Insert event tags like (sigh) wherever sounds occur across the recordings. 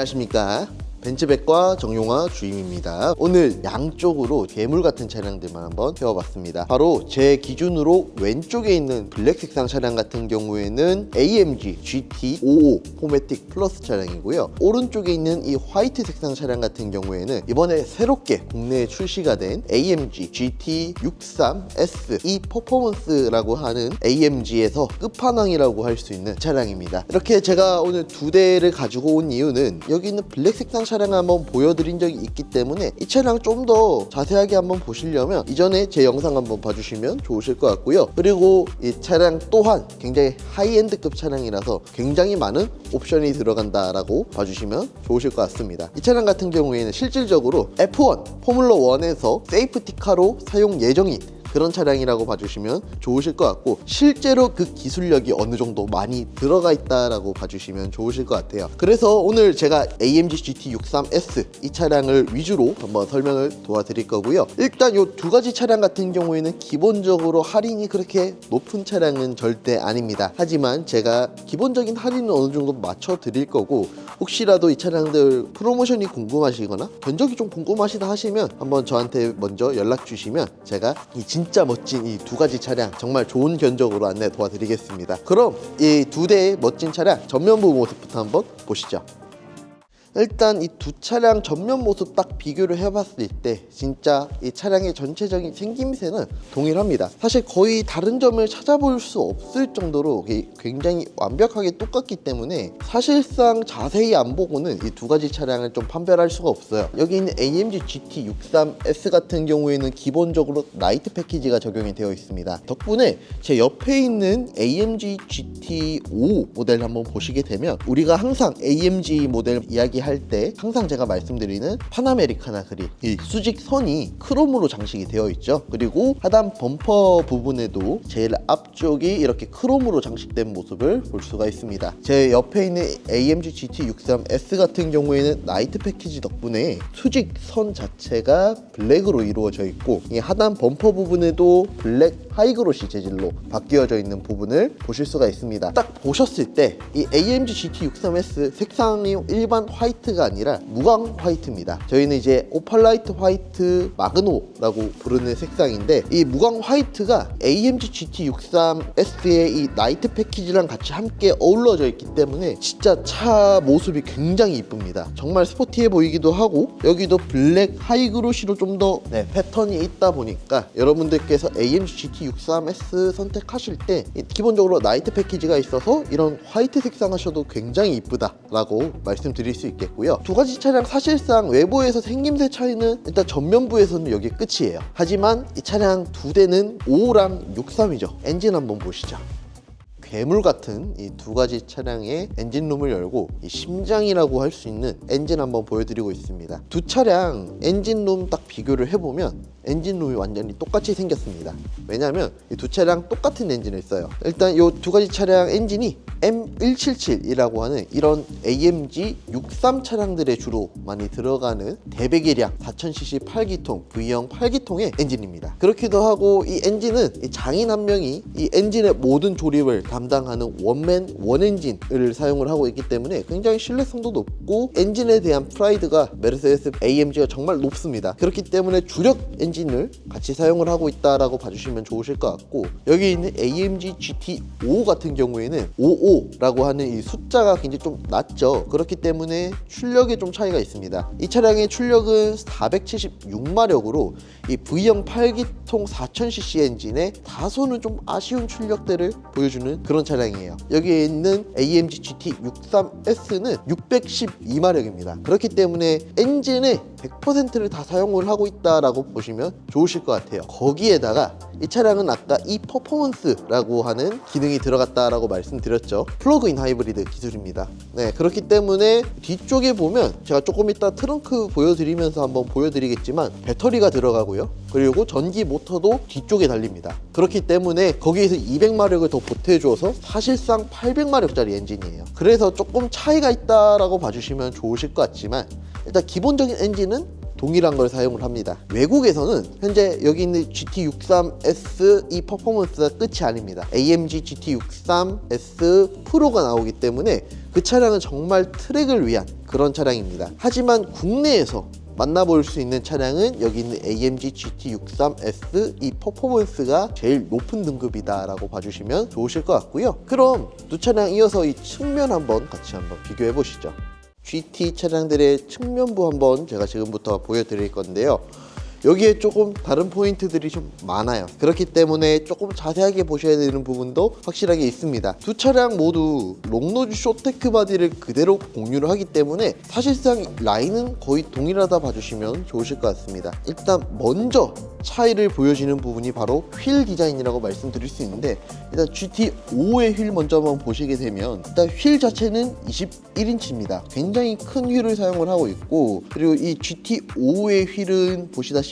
안녕하십니까 벤츠백과 정용화 주임입니다. 오늘 양쪽으로 괴물 같은 차량들만 한번 태워봤습니다. 바로 제 기준으로 왼쪽에 있는 블랙 색상 차량 같은 경우에는 AMG GT55 포매틱 플러스 차량이고요. 오른쪽에 있는 이 화이트 색상 차량 같은 경우에는 이번에 새롭게 국내에 출시가 된 AMG GT63S 이 퍼포먼스라고 하는 AMG에서 끝판왕이라고 할 수 있는 차량입니다. 이렇게 제가 오늘 두 대를 가지고 온 이유는 여기 있는 블랙 색상 차량을 한번 보여드린 적이 있기 때문에 이 차량 좀 더 자세하게 한번 보시려면 이전에 제 영상 한번 봐주시면 좋으실 것 같고요. 그리고 이 차량 또한 굉장히 하이엔드급 차량이라서 굉장히 많은 옵션이 들어간다라고 봐주시면 좋으실 것 같습니다. 이 차량 같은 경우에는 실질적으로 F1 포뮬러 1에서 세이프티카로 사용 예정인 그런 차량이라고 봐주시면 좋으실 것 같고 실제로 그 기술력이 어느 정도 많이 들어가 있다라고 봐주시면 좋으실 것 같아요. 그래서 오늘 제가 AMG GT63S 이 차량을 위주로 한번 설명을 도와드릴 거고요. 일단 이 두 가지 차량 같은 경우에는 기본적으로 할인이 그렇게 높은 차량은 절대 아닙니다. 하지만 제가 기본적인 할인은 어느 정도 맞춰 드릴 거고 혹시라도 이 차량들 프로모션이 궁금하시거나 견적이 좀 궁금하시다 하시면 한번 저한테 먼저 연락 주시면 제가 이 진짜 멋진 이 두 가지 차량 정말 좋은 견적으로 안내 도와드리겠습니다. 그럼 이 두 대의 멋진 차량 전면부 모습부터 한번 보시죠. 일단 이 두 차량 전면 모습 딱 비교를 해봤을 때 진짜 이 차량의 전체적인 생김새는 동일합니다. 사실 거의 다른 점을 찾아볼 수 없을 정도로 굉장히 완벽하게 똑같기 때문에 사실상 자세히 안 보고는 이 두 가지 차량을 좀 판별할 수가 없어요. 여기 있는 AMG GT63S 같은 경우에는 기본적으로 나이트 패키지가 적용이 되어 있습니다. 덕분에 제 옆에 있는 AMG GT5 모델 한번 보시게 되면 우리가 항상 AMG 모델 이야기 할 때 항상 제가 말씀드리는 파나메리카나 그릴 이 수직 선이 크롬으로 장식이 되어 있죠. 그리고 하단 범퍼 부분에도 제일 앞쪽이 이렇게 크롬으로 장식된 모습을 볼 수가 있습니다. 제 옆에 있는 AMG GT63S 같은 경우에는 나이트 패키지 덕분에 수직 선 자체가 블랙으로 이루어져 있고 이 하단 범퍼 부분에도 블랙 하이그로시 재질로 바뀌어져 있는 부분을 보실 수가 있습니다. 딱 보셨을 때 이 AMG GT63S 색상이 일반 화이트가 아니라 무광 화이트입니다. 저희는 이제 오팔라이트 화이트 마그노라고 부르는 색상인데 이 무광 화이트가 AMG GT63S의 이 나이트 패키지랑 같이 함께 어우러져 있기 때문에 진짜 차 모습이 굉장히 이쁩니다. 정말 스포티해 보이기도 하고 여기도 블랙 하이그로시로 좀더 패턴이 있다 보니까 여러분들께서 AMG GT63S 선택하실 때이 기본적으로 나이트 패키지가 있어서 이런 화이트 색상 하셔도 굉장히 이쁘다라고 말씀드릴 수 있겠고요. 두 가지 차량 사실상 외부에서 생김새 차이는 일단 전면부에서는 여기 끝이에요. 하지만 이 차량 두 대는 5랑 63이죠. 엔진 한번 보시죠. 괴물 같은 이 두 가지 차량의 엔진룸을 열고 이 심장이라고 할 수 있는 엔진 한번 보여드리고 있습니다. 두 차량 엔진룸 딱 비교를 해보면 엔진 룸이 완전히 똑같이 생겼습니다. 왜냐하면 이 두 차량 똑같은 엔진을 써요. 일단 이 두 가지 차량 엔진이 M177이라고 하는 이런 AMG 63 차량들에 주로 많이 들어가는 대배기량 4000cc 8기통 V형 8기통의 엔진입니다. 그렇기도 하고 이 엔진은 이 장인 한 명이 이 엔진의 모든 조립을 담당하는 원맨 원엔진을 사용을 하고 있기 때문에 굉장히 신뢰성도 높고 엔진에 대한 프라이드가 메르세데스 AMG가 정말 높습니다. 그렇기 때문에 주력 엔진 을 같이 사용을 하고 있다라고 봐주시면 좋으실 것 같고 여기 있는 AMG GT5 같은 경우에는 55라고 하는 이 숫자가 굉장히 좀 낮죠. 그렇기 때문에 출력에 좀 차이가 있습니다. 이 차량의 출력은 476마력으로 이 V형 8기통 4000cc 엔진에 다소는 좀 아쉬운 출력들을 보여주는 그런 차량이에요. 여기에 있는 AMG GT63S는 612마력입니다. 그렇기 때문에 엔진의 100%를 다 사용을 하고 있다라고 보시면 좋으실 것 같아요. 거기에다가 이 차량은 아까 이 퍼포먼스라고 하는 기능이 들어갔다라고 말씀드렸죠. 플러그인 하이브리드 기술입니다. 네, 그렇기 때문에 뒤쪽에 보면 제가 조금 이따 트렁크 보여드리면서 한번 보여드리겠지만 배터리가 들어가고요. 그리고 전기 모터도 뒤쪽에 달립니다. 그렇기 때문에 거기에서 200마력을 더 보태줘서 사실상 800마력짜리 엔진이에요. 그래서 조금 차이가 있다라고 봐주시면 좋으실 것 같지만 일단 기본적인 엔진은 동일한 걸 사용을 합니다. 외국에서는 현재 여기 있는 GT63S 이 퍼포먼스가 끝이 아닙니다. AMG GT63S 프로가 나오기 때문에 그 차량은 정말 트랙을 위한 그런 차량입니다. 하지만 국내에서 만나볼 수 있는 차량은 여기 있는 AMG GT63S 이 퍼포먼스가 제일 높은 등급이다라고 봐주시면 좋으실 것 같고요. 그럼 두 차량 이어서 이 측면 한번 같이 한번 비교해 보시죠. GT 차량들의 측면부 한번 제가 지금부터 보여드릴 건데요. 여기에 조금 다른 포인트들이 좀 많아요. 그렇기 때문에 조금 자세하게 보셔야 되는 부분도 확실하게 있습니다. 두 차량 모두 롱노즈 쇼테크 바디를 그대로 공유를 하기 때문에 사실상 라인은 거의 동일하다 봐주시면 좋으실 것 같습니다. 일단 먼저 차이를 보여지는 부분이 바로 휠 디자인이라고 말씀드릴 수 있는데 일단 GT5의 휠 먼저 한번 보시게 되면 일단 휠 자체는 21인치입니다. 굉장히 큰 휠을 사용을 하고 있고 그리고 이 GT5의 휠은 보시다시피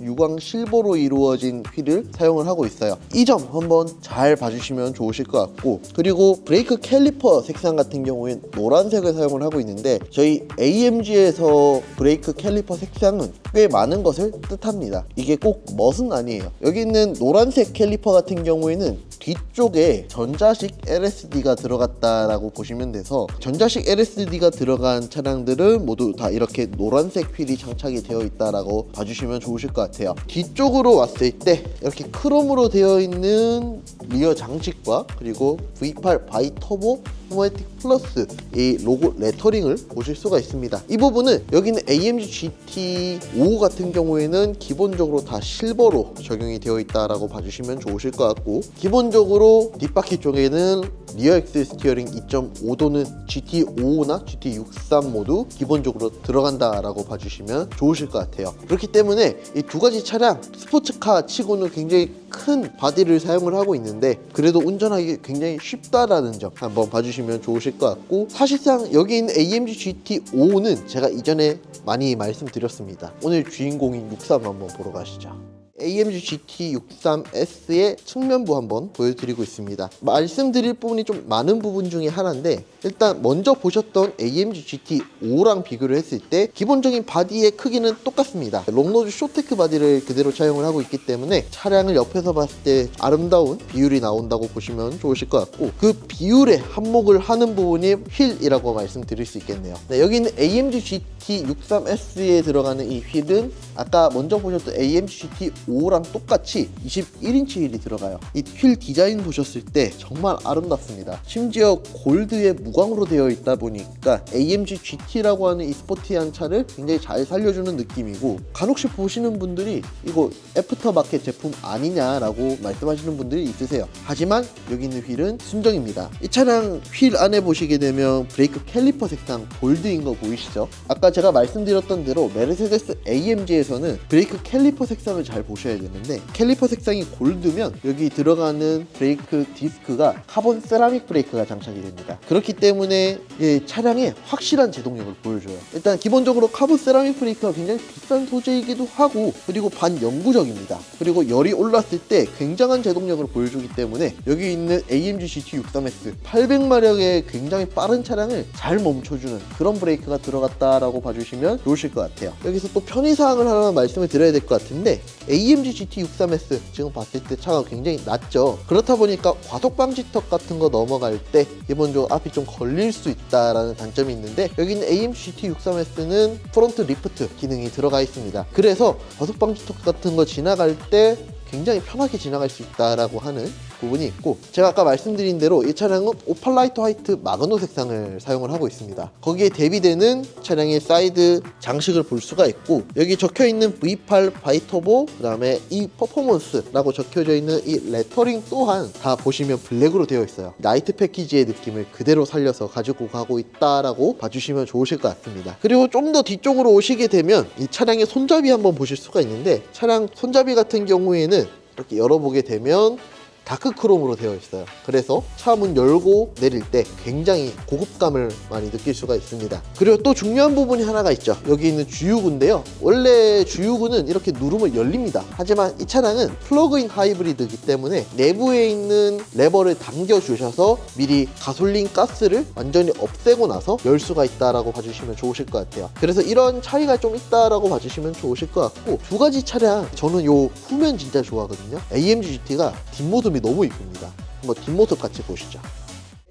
유광 실버로 이루어진 휠을 사용을 하고 있어요. 이 점 한번 잘 봐주시면 좋으실 것 같고 그리고 브레이크 캘리퍼 색상 같은 경우엔 노란색을 사용을 하고 있는데 저희 AMG에서 브레이크 캘리퍼 색상은 꽤 많은 것을 뜻합니다. 이게 꼭 멋은 아니에요. 여기 있는 노란색 캘리퍼 같은 경우에는 뒤쪽에 전자식 LSD가 들어갔다라고 보시면 돼서 전자식 LSD가 들어간 차량들은 모두 다 이렇게 노란색 휠이 장착이 되어 있다라고 봐주시면 좋으실 것 같아요. 뒤쪽으로 왔을 때 이렇게 크롬으로 되어 있는 리어 장식과 그리고 V8 바이 터보 포마틱 플러스 이 로고 레터링을 보실 수가 있습니다. 이 부분은 여기는 AMG GT5 같은 경우에는 기본적으로 다 실버로 적용이 되어 있다라고 봐주시면 좋으실 것 같고 기본적으로 뒷바퀴 쪽에는 리어 엑스 스티어링 2.5도는 GT5나 GT63 모두 기본적으로 들어간다라고 봐주시면 좋으실 것 같아요. 그렇기 때문에 이 두 가지 차량 스포츠카 치고는 굉장히 큰 바디를 사용을 하고 있는데 그래도 운전하기 굉장히 쉽다라는 점 한번 봐주시면 좋으실 것 같고 사실상 여기 있는 AMG GT5는 제가 이전에 많이 말씀드렸습니다. 오늘 주인공인 63 한번 보러 가시죠. AMG GT63S의 측면부 한번 보여드리고 있습니다. 말씀드릴 부분이 좀 많은 부분 중에 하나인데 일단 먼저 보셨던 AMG GT5랑 비교를 했을 때 기본적인 바디의 크기는 똑같습니다. 롱노즈 쇼테크 바디를 그대로 차용을 하고 있기 때문에 차량을 옆에서 봤을 때 아름다운 비율이 나온다고 보시면 좋으실 것 같고 그 비율에 한몫을 하는 부분이 휠이라고 말씀드릴 수 있겠네요. 네, 여기 있는 AMG GT63S에 들어가는 이 휠은 아까 먼저 보셨던 AMG GT5랑 똑같이 21인치 휠이 들어가요. 이 휠 디자인 보셨을 때 정말 아름답습니다. 심지어 골드의 무광으로 되어 있다 보니까 AMG GT라고 하는 이 스포티한 차를 굉장히 잘 살려주는 느낌이고 간혹씩 보시는 분들이 이거 애프터마켓 제품 아니냐라고 말씀하시는 분들이 있으세요. 하지만 여기 있는 휠은 순정입니다. 이 차량 휠 안에 보시게 되면 브레이크 캘리퍼 색상 골드인 거 보이시죠? 아까 제가 말씀드렸던 대로 메르세데스 AMG에서는 브레이크 캘리퍼 색상을 잘 보셔야 되는데 캘리퍼 색상이 골드면 여기 들어가는 브레이크 디스크가 카본 세라믹 브레이크가 장착이 됩니다. 그렇기 때문에 이 차량의 확실한 제동력을 보여줘요. 일단 기본적으로 카본 세라믹 브레이크가 굉장히 비싼 소재이기도 하고 그리고 반영구적입니다. 그리고 열이 올랐을 때 굉장한 제동력을 보여주기 때문에 여기 있는 AMG GT63S 800마력의 굉장히 빠른 차량을 잘 멈춰주는 그런 브레이크가 들어갔다라고 봐주시면 좋으실 것 같아요. 여기서 또 편의사항을 하나 말씀을 드려야 될 것 같은데 AMG GT63S 지금 봤을 때 차가 굉장히 낮죠. 그렇다 보니까 과속 방지턱 같은 거 넘어갈 때 기본적으로 앞이 좀 걸릴 수 있다라는 단점이 있는데 여기 있는 AMG GT63S는 프론트 리프트 기능이 들어가 있습니다. 그래서 과속 방지턱 같은 거 지나갈 때 굉장히 편하게 지나갈 수 있다라고 하는 부분이 있고 제가 아까 말씀드린 대로 이 차량은 오팔라이트 화이트 마그노 색상을 사용을 하고 있습니다. 거기에 대비되는 차량의 사이드 장식을 볼 수가 있고 여기 적혀 있는 V8 바이터보 그 다음에 이 퍼포먼스라고 적혀져 있는 이 레터링 또한 다 보시면 블랙으로 되어 있어요. 나이트 패키지의 느낌을 그대로 살려서 가지고 가고 있다라고 봐주시면 좋으실 것 같습니다. 그리고 좀 더 뒤쪽으로 오시게 되면 이 차량의 손잡이 한번 보실 수가 있는데 차량 손잡이 같은 경우에는 이렇게 열어보게 되면 다크 크롬으로 되어 있어요. 그래서 차 문 열고 내릴 때 굉장히 고급감을 많이 느낄 수가 있습니다. 그리고 또 중요한 부분이 하나가 있죠. 여기 있는 주유구인데요. 원래 주유구는 이렇게 누르면 열립니다. 하지만 이 차량은 플러그인 하이브리드이기 때문에 내부에 있는 레버를 당겨 주셔서 미리 가솔린 가스를 완전히 없애고 나서 열 수가 있다라고 봐주시면 좋으실 것 같아요. 그래서 이런 차이가 좀 있다라고 봐주시면 좋으실 것 같고 두 가지 차량 저는 요 후면 진짜 좋아하거든요. AMG GT가 뒷모습 이 너무 이쁩니다. 한번 뒷모습 같이 보시죠.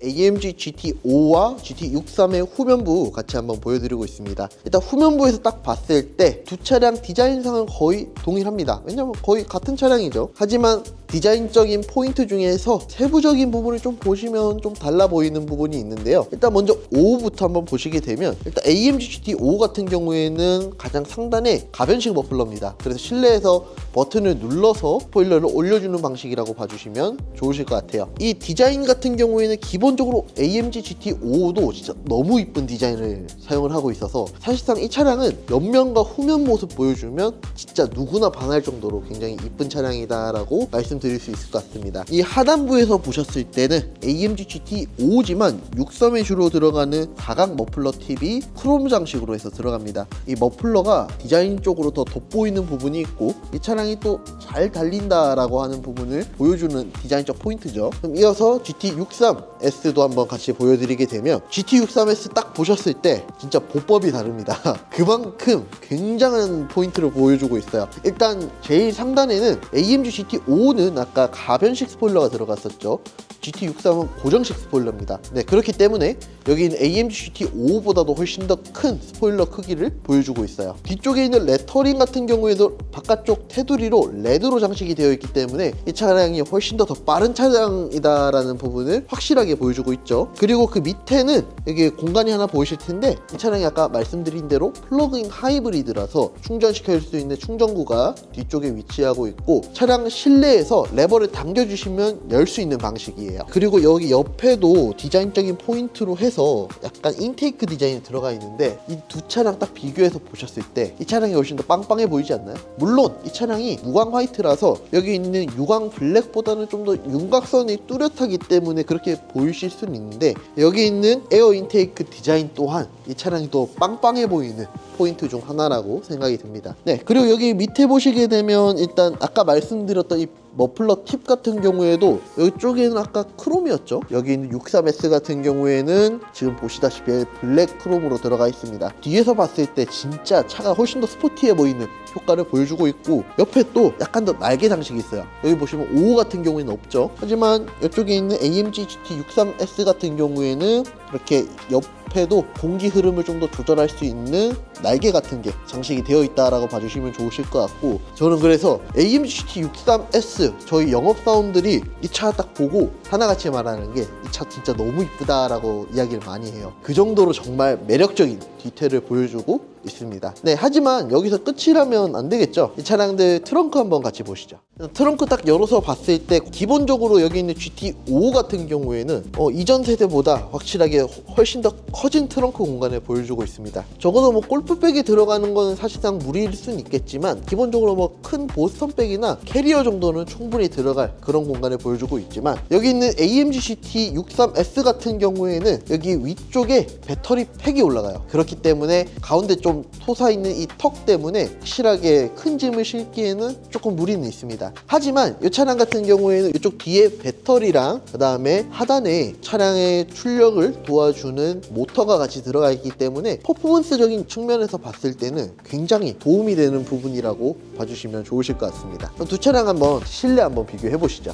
AMG GT5와 GT63의 후면부 같이 한번 보여드리고 있습니다. 일단 후면부에서 딱 봤을 때 두 차량 디자인상은 거의 동일합니다. 왜냐면 거의 같은 차량이죠. 하지만 디자인적인 포인트 중에서 세부적인 부분을 좀 보시면 좀 달라 보이는 부분이 있는데요. 일단 먼저 5부터 한번 보시게 되면 일단 AMG GT5 같은 경우에는 가장 상단에 가변식 머플러입니다. 그래서 실내에서 버튼을 눌러서 스포일러를 올려주는 방식이라고 봐주시면 좋으실 것 같아요. 이 디자인 같은 경우에는 기본적으로 AMG GT5도 진짜 너무 이쁜 디자인을 사용을 하고 있어서 사실상 이 차량은 옆면과 후면 모습 보여주면 진짜 누구나 반할 정도로 굉장히 이쁜 차량이다라고 말씀 드릴 수 있을 것 같습니다. 이 하단부에서 보셨을 때는 AMG GT5지만 6섬에 주로 들어가는 사각 머플러 팁이 크롬 장식으로 해서 들어갑니다. 이 머플러가 디자인 쪽으로 더 돋보이는 부분이 있고 이 차량이 또 잘 달린다라고 하는 부분을 보여주는 디자인적 포인트죠. 그럼 이어서 GT63S도 한번 같이 보여드리게 되면 GT63S 딱 보셨을 때 진짜 보법이 다릅니다. (laughs) 그만큼 굉장한 포인트를 보여주고 있어요. 일단 제일 상단에는 AMG GT5는 아까 가변식 스포일러가 들어갔었죠. GT63은 고정식 스포일러입니다. 네, 그렇기 때문에 여기 있는 AMG GT5보다도 훨씬 더 큰 스포일러 크기를 보여주고 있어요. 뒤쪽에 있는 레터링 같은 경우에도 바깥쪽 테두리로 레드로 장식이 되어 있기 때문에 이 차량이 훨씬 더 더 빠른 차량이다라는 부분을 확실하게 보여주고 있죠. 그리고 그 밑에는 여기 공간이 하나 보이실 텐데 이 차량이 아까 말씀드린 대로 플러그인 하이브리드라서 충전시킬 수 있는 충전구가 뒤쪽에 위치하고 있고 차량 실내에서 레버를 당겨주시면 열 수 있는 방식이에요. 그리고 여기 옆에도 디자인적인 포인트로 해서 약간 인테이크 디자인이 들어가 있는데 이 두 차량 딱 비교해서 보셨을 때 이 차량이 훨씬 더 빵빵해 보이지 않나요? 물론 이 차량이 무광 화이트라서 여기 있는 유광 블랙보다는 좀 더 윤곽선이 뚜렷하기 때문에 그렇게 보이실 수는 있는데 여기 있는 에어 인테이크 디자인 또한 이 차량이 더 빵빵해 보이는 포인트 중 하나라고 생각이 듭니다. 네, 그리고 여기 밑에 보시게 되면 일단 아까 말씀드렸던 이 머플러 팁 같은 경우에도 이쪽에는 아까 크롬이었죠. 여기 있는 63S 같은 경우에는 지금 보시다시피 블랙 크롬으로 들어가 있습니다. 뒤에서 봤을 때 진짜 차가 훨씬 더 스포티해 보이는 효과를 보여주고 있고 옆에 또 약간 더 날개 장식이 있어요. 여기 보시면 5 같은 경우에는 없죠. 하지만 이쪽에 있는 AMG GT63S 같은 경우에는 이렇게 옆 에도 공기 흐름을 좀 더 조절할 수 있는 날개 같은 게 장식이 되어 있다라고 봐주시면 좋으실 것 같고 저는 그래서 AMG GT63S 저희 영업사원들이 이 차 딱 보고 하나같이 말하는 게 이 차 진짜 너무 이쁘다라고 이야기를 많이 해요. 그 정도로 정말 매력적인 디테일을 보여주고 있습니다. 네, 하지만 여기서 끝이라면 안 되겠죠. 이 차량들 트렁크 한번 같이 보시죠. 트렁크 딱 열어서 봤을 때 기본적으로 여기 있는 GT5 같은 경우에는 어, 이전 세대보다 확실하게 훨씬 더 커진 트렁크 공간을 보여주고 있습니다. 적어도 뭐 골프백이 들어가는 거는 사실상 무리일 수는 있겠지만 기본적으로 뭐 큰 보스턴백이나 캐리어 정도는 충분히 들어갈 그런 공간을 보여주고 있지만 여기 있는 AMG GT 63S 같은 경우에는 여기 위쪽에 배터리 팩이 올라가요. 그렇기 때문에 가운데 좀 솟아 있는 이 턱 때문에 확실하게 큰 짐을 실기에는 조금 무리는 있습니다. 하지만 이 차량 같은 경우에는 이쪽 뒤에 배터리랑 그 다음에 하단에 차량의 출력을 도와주는 모터가 같이 들어가 있기 때문에 퍼포먼스적인 측면에서 봤을 때는 굉장히 도움이 되는 부분이라고 봐주시면 좋으실 것 같습니다. 두 차량 한번 실내 한번 비교해 보시죠.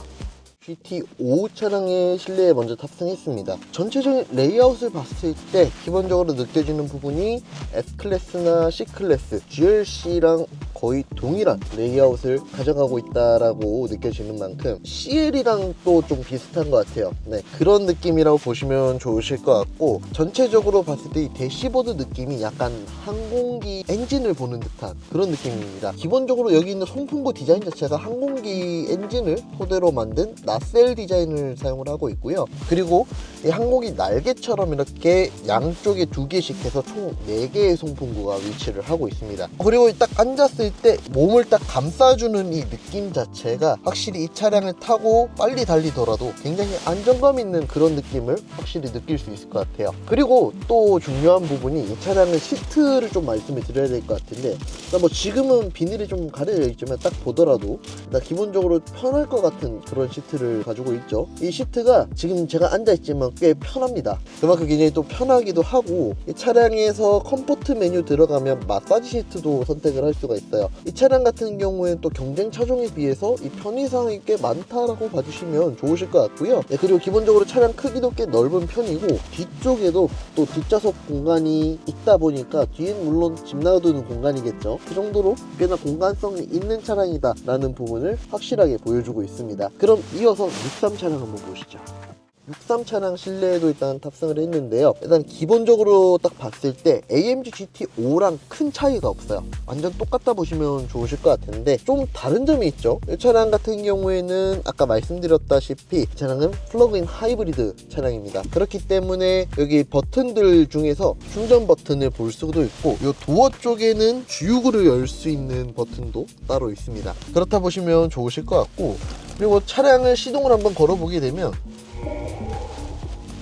GT5 차량의 실내에 먼저 탑승했습니다. 전체적인 레이아웃을 봤을 때 기본적으로 느껴지는 부분이 S클래스나 C클래스, GLC랑 거의 동일한 레이아웃을 가져가고 있다라고 느껴지는 만큼 CL이랑 또 좀 비슷한 것 같아요. 네, 그런 느낌이라고 보시면 좋으실 것 같고 전체적으로 봤을 때 이 대시보드 느낌이 약간 항공기 엔진을 보는 듯한 그런 느낌입니다. 기본적으로 여기 있는 송풍구 디자인 자체가 항공기 엔진을 토대로 만든 나셀 디자인을 사용을 하고 있고요. 그리고 이 항목이 날개처럼 이렇게 양쪽에 두 개씩 해서 총 4개의 송풍구가 위치를 하고 있습니다. 그리고 딱 앉았을 때 몸을 딱 감싸주는 이 느낌 자체가 확실히 이 차량을 타고 빨리 달리더라도 굉장히 안정감 있는 그런 느낌을 확실히 느낄 수 있을 것 같아요. 그리고 또 중요한 부분이 이 차량의 시트를 좀 말씀을 드려야 될 것 같은데 뭐 지금은 비닐이 좀 가려져 있지만 딱 보더라도 일단 기본적으로 편할 것 같은 그런 시트를 가지고 있죠. 이 시트가 지금 제가 앉아 있지만 꽤 편합니다. 그만큼 굉장히 또 편하기도 하고 이 차량에서 컴포트 메뉴 들어가면 마사지 시트도 선택을 할 수가 있어요. 이 차량 같은 경우에는 또 경쟁 차종에 비해서 이 편의사항이 꽤 많다라고 봐주시면 좋으실 것 같고요. 네, 그리고 기본적으로 차량 크기도 꽤 넓은 편이고 뒤쪽에도 또 뒷좌석 공간이 있다 보니까 뒤엔 물론 짐 놔두는 공간이겠죠. 그 정도로 꽤나 공간성이 있는 차량이다라는 부분을 확실하게 보여주고 있습니다. 그럼 이어서 63 차량 한번 보시죠. 63 차량 실내에도 일단 탑승을 했는데요. 일단 기본적으로 딱 봤을 때 AMG GT5랑 큰 차이가 없어요. 완전 똑같다 보시면 좋으실 것 같은데 좀 다른 점이 있죠. 이 차량 같은 경우에는 아까 말씀드렸다시피 이 차량은 플러그인 하이브리드 차량입니다. 그렇기 때문에 여기 버튼들 중에서 충전 버튼을 볼 수도 있고 이 도어 쪽에는 주유구를 열 수 있는 버튼도 따로 있습니다. 그렇다 보시면 좋으실 것 같고 그리고 차량을 시동을 한번 걸어보게 되면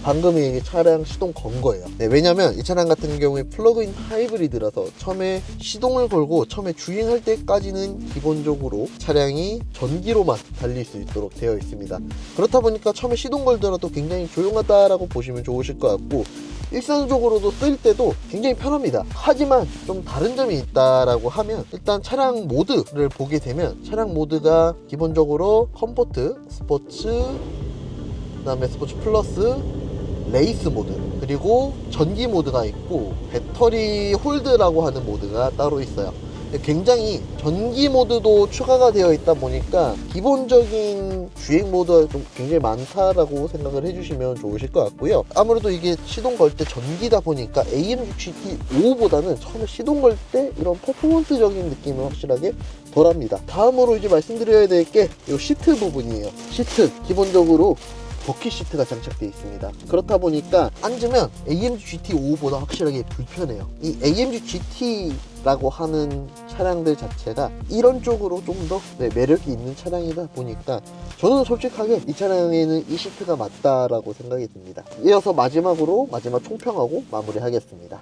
방금 이 차량 시동 건 거예요. 네, 왜냐면 이 차량 같은 경우에 플러그인 하이브리드라서 처음에 시동을 걸고 처음에 주행할 때까지는 기본적으로 차량이 전기로만 달릴 수 있도록 되어 있습니다. 그렇다 보니까 처음에 시동 걸더라도 굉장히 조용하다라고 보시면 좋으실 것 같고 일상적으로도 쓸 때도 굉장히 편합니다. 하지만 좀 다른 점이 있다라고 하면 일단 차량 모드를 보게 되면 차량 모드가 기본적으로 컴포트, 스포츠, 그 다음에 스포츠 플러스, 레이스 모드 그리고 전기 모드가 있고 배터리 홀드라고 하는 모드가 따로 있어요. 굉장히 전기 모드도 추가가 되어 있다 보니까 기본적인 주행 모드가 좀 굉장히 많다라고 생각을 해주시면 좋으실 것 같고요. 아무래도 이게 시동 걸 때 전기다 보니까 AMG GT5보다는 처음에 시동 걸 때 이런 퍼포먼스적인 느낌을 확실하게 덜합니다. 다음으로 이제 말씀드려야 될 게 이 시트 부분이에요. 시트 기본적으로 버킷 시트가 장착되어 있습니다. 그렇다 보니까 앉으면 AMG GT5보다 확실하게 불편해요. 이 AMG GT라고 하는 차량들 자체가 이런 쪽으로 좀더 매력이 있는 차량이다 보니까 저는 솔직하게 이 차량에는 이 시트가 맞다라고 생각이 듭니다. 이어서 마지막으로 마지막 총평하고 마무리하겠습니다.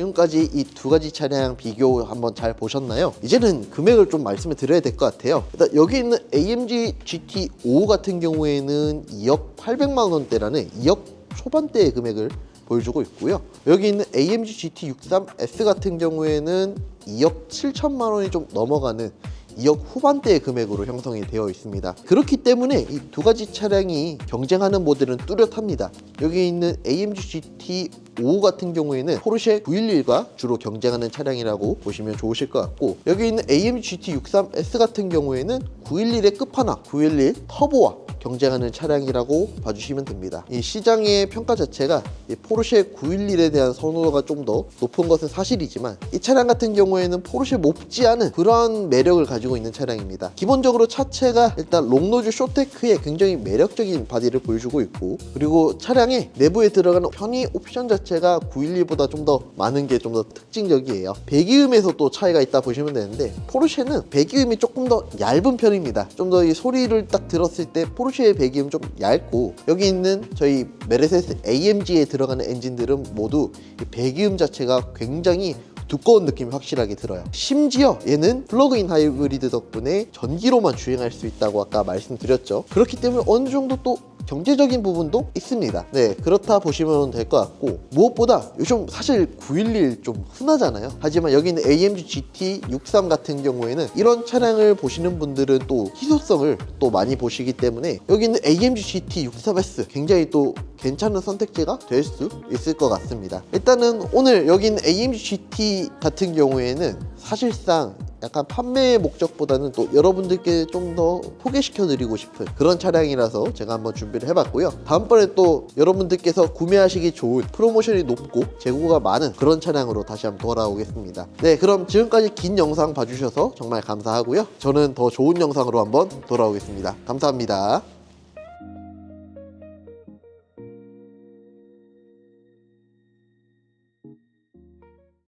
지금까지 이 두 가지 차량 비교 한번 잘 보셨나요? 이제는 금액을 좀 말씀을 드려야 될 것 같아요. 일단 여기 있는 AMG GT5 같은 경우에는 2억 800만 원대라는 2억 초반대의 금액을 보여주고 있고요. 여기 있는 AMG GT63S 같은 경우에는 2억 7천만 원이 좀 넘어가는 2억 후반대의 금액으로 형성이 되어 있습니다. 그렇기 때문에 이 두 가지 차량이 경쟁하는 모델은 뚜렷합니다. 여기 있는 AMG GT5 같은 경우에는 포르쉐 911과 주로 경쟁하는 차량이라고 보시면 좋으실 것 같고 여기 있는 AMG GT63S 같은 경우에는 911의 끝판왕 911 터보와 경쟁하는 차량이라고 봐주시면 됩니다. 이 시장의 평가 자체가 이 포르쉐 911에 대한 선호도가 좀 더 높은 것은 사실이지만 이 차량 같은 경우에는 포르쉐 못지 않은 그러한 매력을 가지고 있는 차량입니다. 기본적으로 차체가 일단 롱노즈 쇼테크의 굉장히 매력적인 바디를 보여주고 있고 그리고 차량의 내부에 들어가는 편의 옵션 자체가 911보다 좀 더 많은 게 좀 더 특징적이에요. 배기음에서 또 차이가 있다 보시면 되는데 포르쉐는 배기음이 조금 더 얇은 편입니다. 좀 더 이 소리를 딱 들었을 때 포르쉐 의 배기음 좀 얇고 여기 있는 저희 메르세스 AMG에 들어가는 엔진들은 모두 이 배기음 자체가 굉장히 두꺼운 느낌이 확실하게 들어요. 심지어 얘는 플러그인 하이브리드 덕분에 전기로만 주행할 수 있다고 아까 말씀드렸죠. 그렇기 때문에 어느 정도 또 경제적인 부분도 있습니다. 네, 그렇다 보시면 될 것 같고 무엇보다 요즘 사실 911 좀 흔하잖아요. 하지만 여기 있는 AMG GT63 같은 경우에는 이런 차량을 보시는 분들은 또 희소성을 또 많이 보시기 때문에 여기 있는 AMG GT63S 굉장히 또 괜찮은 선택지가 될 수 있을 것 같습니다. 일단은 오늘 여기 있는 AMG GT 같은 경우에는 사실상 약간 판매의 목적보다는 또 여러분들께 좀 더 소개시켜 드리고 싶은 그런 차량이라서 제가 한번 준비를 해봤고요. 다음번에 또 여러분들께서 구매하시기 좋은 프로모션이 높고 재고가 많은 그런 차량으로 다시 한번 돌아오겠습니다. 네, 그럼 지금까지 긴 영상 봐주셔서 정말 감사하고요. 저는 더 좋은 영상으로 한번 돌아오겠습니다. 감사합니다.